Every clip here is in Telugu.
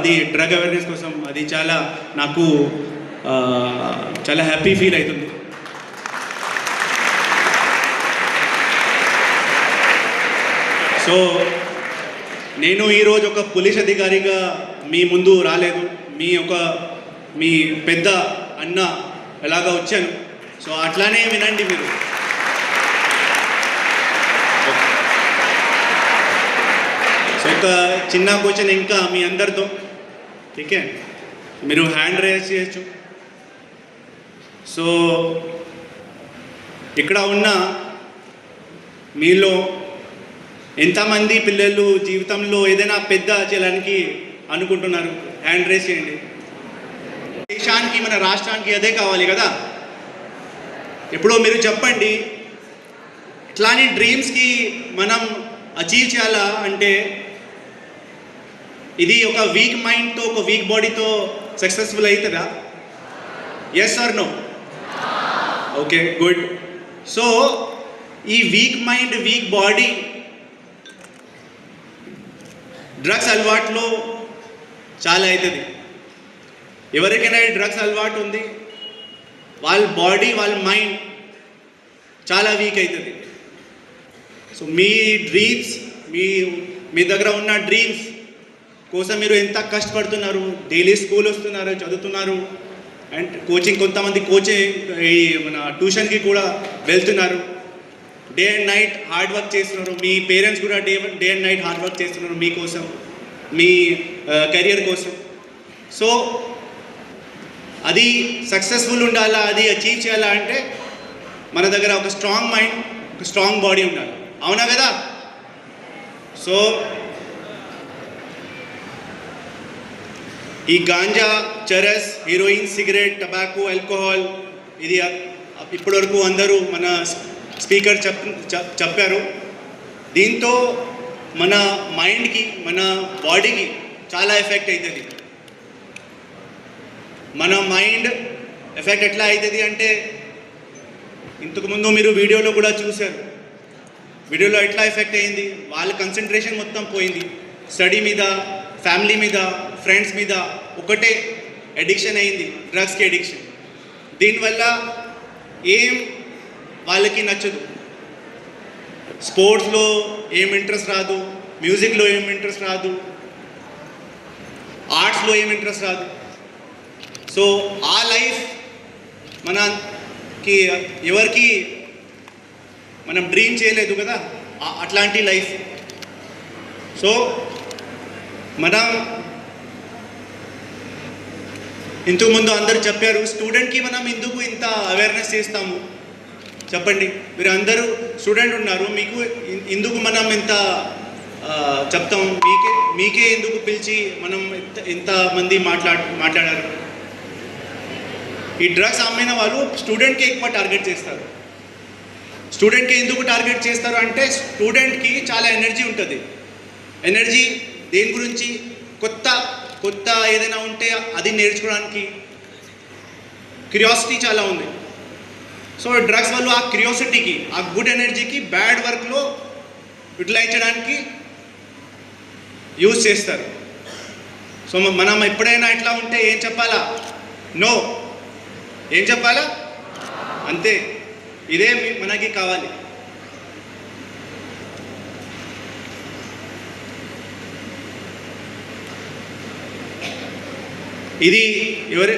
అది డ్రగ్ అవేర్నెస్ కోసం అది చాలా నాకు చాలా హ్యాపీ ఫీల్ అవుతుంది. సో నేను ఈరోజు ఒక పోలీస్ అధికారిగా మీ ముందు రాలేదు. మీ ఒక మీ పెద్ద అన్న ఎలాగా వచ్చాను. సో అట్లానే వినండి మీరు. సో ఒక చిన్న క్వశ్చన్ ఇంకా మీ అందరితో. ఓకే మీరు హ్యాండ్ రేస్ చేయొచ్చు సో ఇక్కడ ఉన్న మీలో ఎంతమంది పిల్లలు జీవితంలో ఏదైనా పెద్ద చేయడానికి అనుకుంటున్నారు హ్యాండ్ రేస్ చేయండి దేశానికి మన రాష్ట్రానికి అదే కావాలి కదా ఎప్పుడో మీరు చెప్పండి ఇట్లాంటి డ్రీమ్స్కి మనం అచీవ్ చేయాలా అంటే ఇది ఒక వీక్ మైండ్తో ఒక వీక్ బాడీతో సక్సెస్ఫుల్ అవుతుందా yes or no okay good so ఈ week mind week body drugs అలవాట్లో చాలా అవుతుంది ఎవరికైనా డ్రగ్స్ అలవాటు ఉంది? వాళ్ళ బాడీ వాళ్ళ మైండ్ చాలా వీక్ అవుతుంది సో మీ డ్రీమ్స్ మీ మీ దగ్గర ఉన్న డ్రీమ్స్ కోసం మీరు ఎంత కష్టపడుతున్నారు? డైలీ స్కూల్ వస్తున్నారు చదువుతున్నారు. అండ్ కోచింగ్ కొంతమంది కోచింగ్ ఈ మన ట్యూషన్కి కూడా వెళ్తున్నారు. Day and night hard work చేస్తున్నారు. మీ పేరెంట్స్ కూడా day day and night hard work చేస్తున్నారు మీకోసం మీ కెరియర్ కోసం. సో అది సక్సెస్ఫుల్ ఉండాలా? అది అచీవ్ చేయాలా? అంటే మన దగ్గర ఒక స్ట్రాంగ్ మైండ్ ఒక స్ట్రాంగ్ బాడీ ఉండాలి. అవునా కదా? సో ఈ గాంజా చరస్ హీరోయిన్ సిగరెట్ టబాకో ఆల్కహాల్ ఇది ఇప్పటివరకు అందరూ మన స్పీకర్ చెప్ చెప్పారు. దీంతో మన మైండ్కి మన బాడీకి చాలా ఎఫెక్ట్ అవుతుంది మన మైండ్ ఎఫెక్ట్ ఎట్లా అవుతుంది అంటే ఇంతకుముందు మీరు వీడియోలో కూడా చూశారు. వీడియోలో ఎట్లా ఎఫెక్ట్ అయింది? వాళ్ళ కన్సన్ట్రేషన్ మొత్తం పోయింది. స్టడీ మీద ఫ్యామిలీ మీద ఫ్రెండ్స్ మీద ఒకటే అడిక్షన్ అయింది డ్రగ్స్కి అడిక్షన్ దీనివల్ల ఏం వాళ్ళకి నచ్చదు. స్పోర్ట్స్లో ఏం ఇంట్రెస్ట్ రాదు మ్యూజిక్లో ఏం ఇంట్రెస్ట్ రాదు ఆర్ట్స్లో ఏం ఇంట్రెస్ట్ రాదు. సో ఆ లైఫ్ మనకి ఎవరికి మనం డ్రీమ్ చేయలేదు కదా అట్లాంటి లైఫ్ సో మనం ఇంతకుముందు అందరూ చెప్పారు స్టూడెంట్కి మనం ఎందుకు ఇంత అవేర్నెస్ చేస్తాము? చెప్పండి. మీరు అందరూ స్టూడెంట్ ఉన్నారు మీకు ఎందుకు మనం ఇంత చెప్తాం? మీకే మీకే ఎందుకు పిలిచి మనం ఇంత మంది మాట్లాడు మాట్లాడారు? ఈ డ్రగ్స్ అమ్మిన వాళ్ళు స్టూడెంట్కి ఎక్కువ టార్గెట్ చేస్తారు. స్టూడెంట్కి ఎందుకు టార్గెట్ చేస్తారు అంటే స్టూడెంట్కి చాలా ఎనర్జీ ఉంటుంది. ఎనర్జీ దేని గురించి? కొత్త కొత్త ఏదైనా ఉంటే అది నేర్చుకోవడానికి క్యూరియాసిటీ చాలా ఉంది. సో డ్రగ్స్ వాళ్ళు ఆ క్యూరియాసిటీకి ఆ గుడ్ ఎనర్జీకి బ్యాడ్ వర్క్లో యూటిలైజ్ చేయడానికి యూజ్ చేస్తారు. సో మనం ఎప్పుడైనా ఇట్లా ఉంటే ఏం చెప్పాలా? నో. ఏం చెప్పాలా? అంతే. ఇదే మనకి కావాలి. ఇది ఎవరి?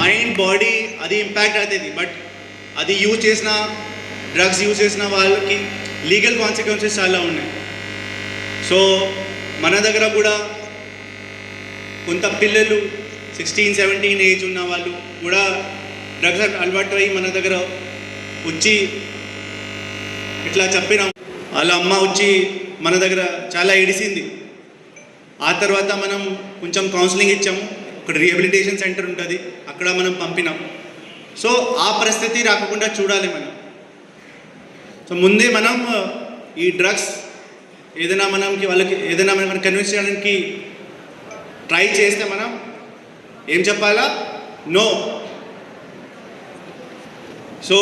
మైండ్ బాడీ అది ఇంపాక్ట్ అవుతుంది. బట్ అది యూజ్ చేసిన డ్రగ్స్ యూజ్ చేసిన వాళ్ళకి లీగల్ కాన్సిక్వెన్సెస్ చాలా ఉన్నాయి. సో మన దగ్గర కూడా కొంత పిల్లలు సిక్స్టీన్ సెవెంటీన్ ఏజ్ ఉన్న వాళ్ళు కూడా డ్రగ్స్ అలవాటు అయ్యి మన దగ్గర వచ్చి ఇట్లా చెప్పినాం వాళ్ళ అమ్మ వచ్చి మన దగ్గర చాలా ఏడిసింది. ఆ తర్వాత మనం కొంచెం కౌన్సిలింగ్ ఇచ్చాము. ఒక రీహబిలిటేషన్ సెంటర్ ఉంటుంది. అక్కడ మనం పంపినాం. సో ఆ పరిస్థితి రాకుండా చూడాలి మనం. సో ముందే మనం ఈ డ్రగ్స్ ఏదైనా మనకి వాళ్ళకి ఏదైనా మనం కన్విన్స్ చేయడానికి ట్రై చేస్తే మనం ఏం చెప్పాలా? నో సో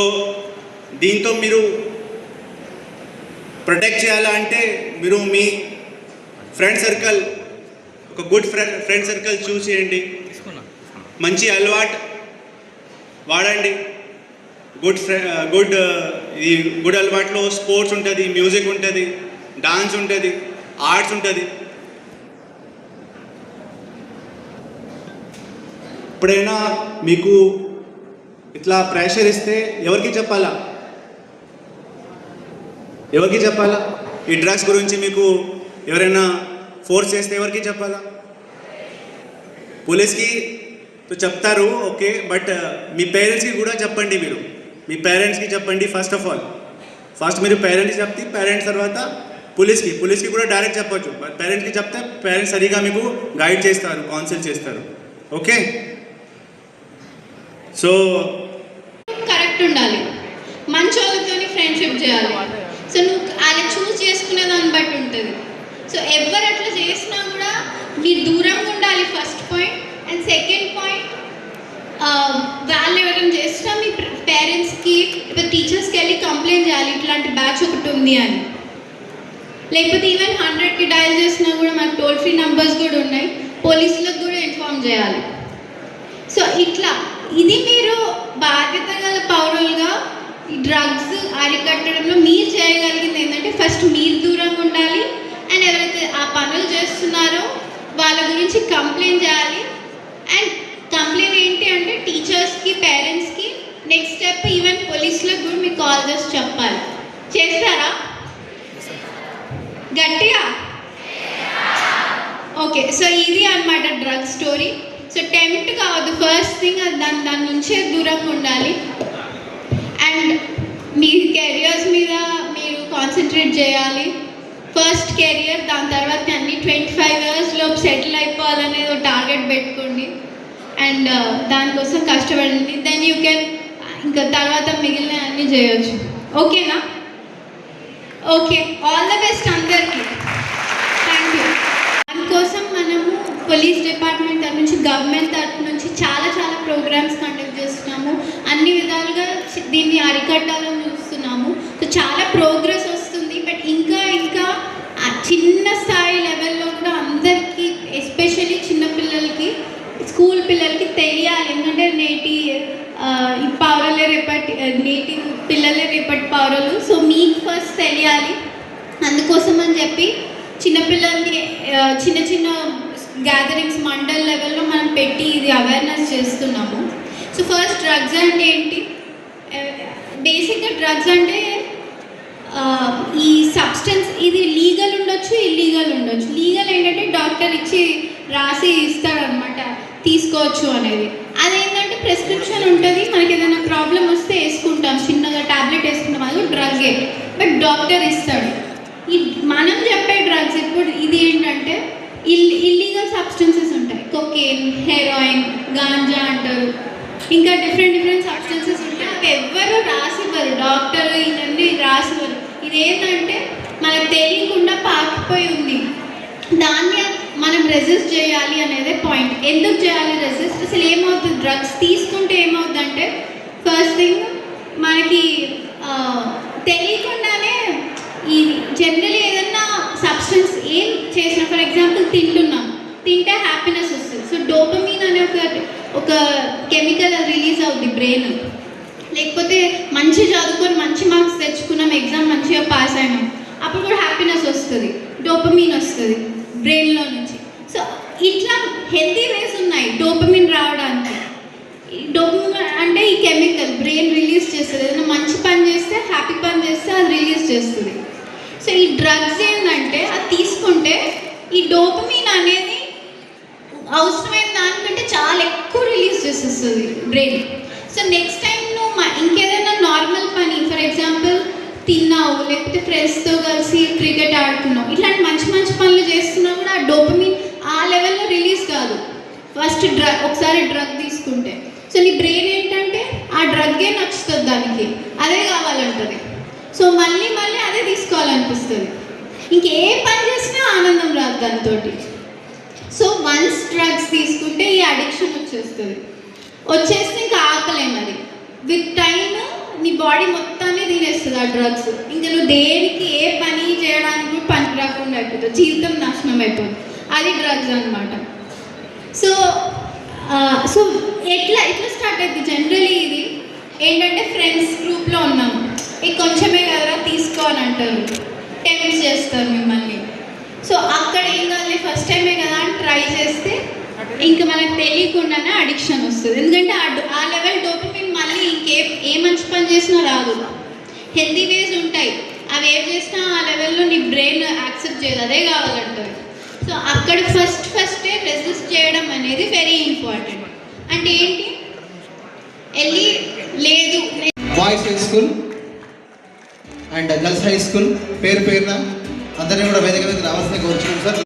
దీంతో మీరు ప్రొటెక్ట్ చేయాలా అంటే మీరు మీ ఫ్రెండ్ సర్కిల్ ఒక good friend friend circle choose చేయండి. మంచి అలవాటు వాడండి. గుడ్ గుడ్ ఇది గుడ్ అలవాట్లో స్పోర్ట్స్ ఉంటుంది మ్యూజిక్ ఉంటుంది డాన్స్ ఉంటుంది ఆర్ట్స్ ఉంటుంది. ఎప్పుడైనా మీకు ఇట్లా ప్రెషర్ ఇస్తే ఎవరికి చెప్పాలా? ఎవరికి చెప్పాలా? ఈ డ్రగ్స్ గురించి మీకు ఎవరైనా ఫోర్స్ చేస్తే ఎవరికి చెప్పాలా? పోలీస్కి చెప్తారు ఓకే బట్ uh, మీ పేరెంట్స్కి కూడా చెప్పండి మీరు. మీ పేరెంట్స్కి చెప్పండి ఫస్ట్ ఆఫ్ ఆల్. ఫస్ట్ మీరు పేరెంట్స్కి చెప్తే పేరెంట్స్ తర్వాత పోలీస్కి. పోలీస్కి కూడా డైరెక్ట్ చెప్పొచ్చు. పేరెంట్స్కి చెప్తే పేరెంట్స్ సరిగా మీకు గైడ్ చేస్తారు కౌన్సిల్ చేస్తారు. ఓకే? సో కరెక్ట్ ఉండాలి. మంచి వాళ్ళతో ఫ్రెండ్షిప్ చేయాలి. సో నువ్వు అలా చూస్ చేసుకునే దాన్ని బట్టి ఉంటుంది. సో ఎవరు అట్లా చేసినా కూడా మీరు దూరంగా ఉండాలి first point and second point వాళ్ళు ఎవరైనా చేసినా మీ పేరెంట్స్కి టీచర్స్కి వెళ్ళి కంప్లైంట్ చేయాలి ఇట్లాంటి బ్యాచ్ ఒకటి ఉంది అని. లేకపోతే ఈవెన్ హండ్రెడ్కి డయల్ చేసినా కూడా మనకు టోల్ ఫ్రీ నంబర్స్ కూడా ఉన్నాయి. పోలీసులకు కూడా ఇన్ఫామ్ చేయాలి. సో ఇట్లా. ఇది మీరు బాధ్యత గల పౌరులుగా ఈ డ్రగ్స్ అరికట్టడంలో మీరు చేయగలిగింది ఏంటంటే ఫస్ట్ మీరు దూరంగా ఉండాలి. పనులు చేస్తున్నారో. వాళ్ళ గురించి కంప్లైంట్ చేయాలి. అండ్ కంప్లైంట్ ఏంటి అంటే టీచర్స్కి పేరెంట్స్కి నెక్స్ట్ స్టెప్ ఈవెన్ పోలీసులకు కూడా మీకు కాల్ చేసి చెప్పాలి. చేస్తారా? గట్టిగా? ఓకే సో ఇది అనమాట డ్రగ్ స్టోరీ. సో టెంప్ట్ కావద్దు. ఫస్ట్ థింగ్ అది దాని దాని నుంచే దూరంగా ఉండాలి. అండ్ మీ కెరియర్స్ మీద మీరు కాన్సన్ట్రేట్ చేయాలి. ఫస్ట్ కెరియర్ దాని తర్వాత అన్ని ట్వంటీ ఫైవ్ ఇయర్స్ లోపు సెటిల్ అయిపోవాలనేది ఒక టార్గెట్ పెట్టుకోండి. అండ్ uh, దానికోసం కష్టపడండి. దెన్ యూ కెన్ ఇంకా తర్వాత మిగిలిన అన్నీ చేయొచ్చు. ఓకేనా ఓకే ఆల్ ద బెస్ట్ అందరికీ. థ్యాంక్ యూ దానికోసం మనము పోలీస్ డిపార్ట్మెంట్ తరఫు నుంచి గవర్నమెంట్ తరఫు నుంచి చాలా చాలా ప్రోగ్రామ్స్ కండక్ట్ చేస్తున్నాము. అన్ని విధాలుగా దీన్ని అరికట్టాలని చూస్తున్నాము. సో చాలా ప్రోగ్రెస్ చిన్న స్థాయి లెవెల్లో కూడా అందరికీ ఎస్పెషల్లీ చిన్నపిల్లలకి స్కూల్ పిల్లలకి తెలియాలి. ఎందుకంటే నేటి ఆ, ఈ రేపటి నేటి పిల్లలే రేపటి పౌరులు సో మీకు ఫస్ట్ తెలియాలి. అందుకోసం అని చెప్పి చిన్నపిల్లలకి చిన్న చిన్న గ్యాదరింగ్స్ మండల్ లెవెల్లో మనం పెట్టి ఇది అవేర్నెస్ చేస్తున్నాము. సో ఫస్ట్ డ్రగ్స్ అంటే ఏంటి? బేసిక్గా డ్రగ్స్ అంటే ఈ సబ్స్టెన్స్ ఈ లీగల్ ఉండొచ్చు ఇల్లీగల్ ఉండొచ్చు లీగల్ ఏంటంటే డాక్టర్ ఇచ్చి రాసి ఇస్తాడనమాట తీసుకోవచ్చు అనేది. అదేంటంటే ప్రిస్క్రిప్షన్ ఉంటుంది. మనకి ఏదైనా ప్రాబ్లం వస్తే వేసుకుంటాం. చిన్నగా టాబ్లెట్ వేసుకుంటాం. అది డ్రగ్గే బట్ డాక్టర్ ఇస్తాడు. ఈ మనం చెప్పే డ్రగ్స్ ఇప్పుడు ఇది ఏంటంటే ఇల్ ఇల్లీగల్ సబ్స్టెన్సెస్ ఉంటాయి. కొకేన్ హెరాయిన్ గాంజా అంటారు. ఇంకా డిఫరెంట్ డిఫరెంట్ సబ్స్టెన్సెస్ ఉంటాయి. అవి ఎవ్వరు రాసివ్వరు. డాక్టర్ ఇవన్నీ రాసివ్వరు. ఇదేంటంటే మనకు తెలియకుండా పాకిపోయి ఉంది. దాన్ని మనం రెసిస్ట్ చేయాలి అనేది పాయింట్ ఎందుకు చేయాలి రెసిస్ట్ అసలు ఏమవుతుంది? డ్రగ్స్ తీసుకుంటే ఏమవుతుందంటే ఫస్ట్ థింగ్ మనకి తెలియకుండానే ఈ జనరలీ ఏదన్నా సబ్స్టెన్స్ ఏం చేసిన ఫర్ ఎగ్జాంపుల్ తింటున్నాం తింటే హ్యాపీనెస్ వస్తుంది. సో డోపమీన్ అనే ఒక ఒక కెమికల్ రిలీజ్ అవుద్ది బ్రెయిన్ లేకపోతే మంచి చదువుకొని మంచి మార్క్స్ తెచ్చుకున్నాం ఎగ్జామ్ మంచిగా పాస్ అయినాం అప్పుడు కూడా హ్యాపీనెస్ వస్తుంది. డోపమీన్ వస్తుంది. బ్రెయిన్లో నుంచి సో ఇట్లా హెల్తీ వేస్ ఉన్నాయి. డోపమిన్ రావడానికి. డోపమిన్ అంటే ఈ కెమికల్ బ్రెయిన్ రిలీజ్ చేస్తుంది. ఏదైనా మంచి పని చేస్తే హ్యాపీ పని చేస్తే అది రిలీజ్ చేస్తుంది. సో ఈ డ్రగ్స్ ఏంటంటే అది తీసుకుంటే ఈ డోపమిన్ అనేది అవసరమైన దానికంటే చాలా ఎక్కువ రిలీజ్ చేసేస్తుంది బ్రెయిన్. సో నెక్స్ట్ టైం నువ్వు ఇంకేదైనా నార్మల్ పని ఫర్ ఎగ్జాంపుల్ తిన్నావు లేకపోతే ఫ్రెండ్స్తో కలిసి క్రికెట్ ఆడుతున్నావు ఇట్లాంటి మంచి మంచి పనులు చేస్తున్నా కూడా ఆ డోపమిన్ ఆ లెవెల్లో రిలీజ్ కాదు. ఫస్ట్ డ్రగ్ ఒకసారి డ్రగ్ తీసుకుంటే. సో నీ బ్రెయిన్ ఏంటంటే ఆ డ్రగ్గే నచ్చుతుంది దానికి. అదే కావాలంటుంది. సో మళ్ళీ మళ్ళీ అదే తీసుకోవాలనిపిస్తుంది. ఇంకే పని చేసినా ఆనందం రాదు దానితోటి. సో వన్స్ డ్రగ్స్ తీసుకుంటే ఈ అడిక్షన్ వచ్చేస్తుంది. వచ్చేస్తే ఇంకా ఆపలేము అది విత్ టైమ్ నీ బాడీ మొత్తాన్ని తినేస్తుంది ఆ డ్రగ్స్. ఇంకా నువ్వు దేనికి ఏ పని చేయడానికి కూడా పని రాకుండా అయిపోతుంది జీవితం నాశనం అయిపోతుంది. అది డ్రగ్స్ అనమాట సో ఎట్లా ఎట్లా స్టార్ట్ అయింది జనరలీ ఇది ఏంటంటే ఫ్రెండ్స్ గ్రూప్లో ఉన్నాం. ఇది కొంచెమే కదరా తీసుకో అని అంటారు. టెంప్ట్ చేస్తారు మిమ్మల్ని. సో అక్కడ ఏం కావాలి ఫస్ట్ టైమే కదా అని ట్రై చేస్తే ఇంకా మనకు తెలియకుండానే అడిక్షన్ వస్తుంది. ఎందుకంటే ఆ డ- ఆ లెవెల్ డోపమిన్ మళ్ళీ ఇంకే ఏ మంచి పని చేసినా రాదు. హెల్దీ వేస్ ఉంటాయి. అవి ఏం చేసినా ఆ లెవెల్లో నీ బ్రెయిన్ యాక్సెప్ట్ చేయదు అదే కావాలంటారు. సో అక్కడ ఫస్ట్ ఫస్టే రెసిస్ట్ చేయడం అనేది వెరీ ఇంపార్టెంట్ అంటే ఏంటి? వెళ్ళి లేదు. Boys high school and girls high school పేరు పేరున అందరినీ కూడా వేదిక మీద రావాల్సిన వచ్చున్నాం సార్